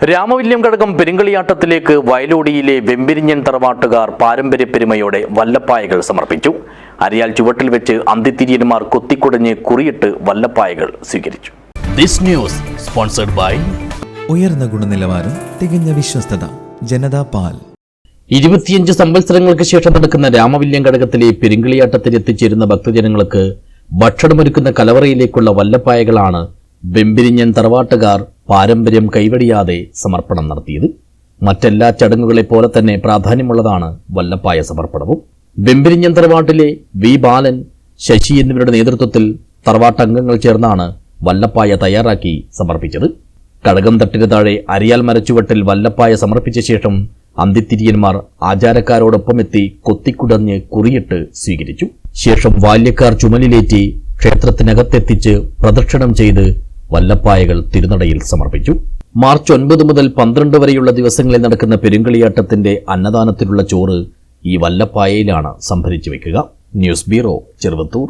രാമവില്യം കഴകം പെരുങ്കളിയാട്ടത്തിലേക്ക് വയലോടിയിലെ വെമ്പിരിഞ്ഞൻ തറവാട്ടുകാർ പാരമ്പര്യ പെരുമയോടെ വല്ലപ്പായകൾ സമർപ്പിച്ചു. അരിയാൽ ചുവട്ടിൽ വെച്ച് അന്തിത്തിരിയന്മാർ കൊത്തിക്കൊടഞ്ഞ് കുറിയിട്ട് വല്ലപ്പായകൾ സ്വീകരിച്ചു. ദിസ് ന്യൂസ് സ്പോൺസർഡ് ബൈ ഉയർന്ന ഗുണനിലവാരം തികഞ്ഞ വിശ്വസ്തത ജനതാ പാൽ. ഇരുപത്തിയഞ്ച് സംവത്സരങ്ങൾക്ക് ശേഷം നടക്കുന്ന രാമവില്യം ഘടകത്തിലെ പെരുങ്കളിയാട്ടത്തിൽ എത്തിച്ചേരുന്ന ഭക്തജനങ്ങൾക്ക് ഭക്ഷണമൊരുക്കുന്ന കലവറയിലേക്കുള്ള വല്ലപ്പായകളാണ് വെമ്പിരിഞ്ഞൻ തറവാട്ടുകാർ പാരമ്പര്യം കൈവടിയാതെ സമർപ്പണം നടത്തിയത്. മറ്റെല്ലാ ചടങ്ങുകളെ പോലെ തന്നെ പ്രാധാന്യമുള്ളതാണ് വല്ലപ്പായ സമർപ്പണവും. വെമ്പിരിഞ്ഞൻ തറവാട്ടിലെ വി. ബാലൻ ശശി എന്നിവരുടെ നേതൃത്വത്തിൽ തറവാട്ടംഗങ്ങൾ ചേർന്നാണ് വല്ലപ്പായ തയ്യാറാക്കി സമർപ്പിച്ചത്. കടകം തട്ടിന് താഴെ അരിയാൽ മരച്ചുവട്ടിൽ വല്ലപ്പായ സമർപ്പിച്ച ശേഷം അന്തിത്തിരിയന്മാർ ആചാരക്കാരോടൊപ്പം എത്തി കൊത്തിക്കുടഞ്ഞ് കുറിയിട്ട് സ്വീകരിച്ചു. ശേഷം ബാല്യക്കാർ ചുമലിലേറ്റി ക്ഷേത്രത്തിനകത്തെത്തിച്ച് പ്രദക്ഷിണം ചെയ്ത് വല്ലപ്പായകൾ തിരുനടയിൽ സമർപ്പിച്ചു. മാർച്ച് ഒൻപത് മുതൽ പന്ത്രണ്ട് വരെയുള്ള ദിവസങ്ങളിൽ നടക്കുന്ന പെരുങ്കളിയാട്ടത്തിന്റെ അന്നദാനത്തിലുള്ള ചോറ് ഈ വല്ലപ്പായയിലാണ് സംഭരിച്ചു വയ്ക്കുക ന്യൂസ് ബ്യൂറോ ചെറുവത്തൂർ.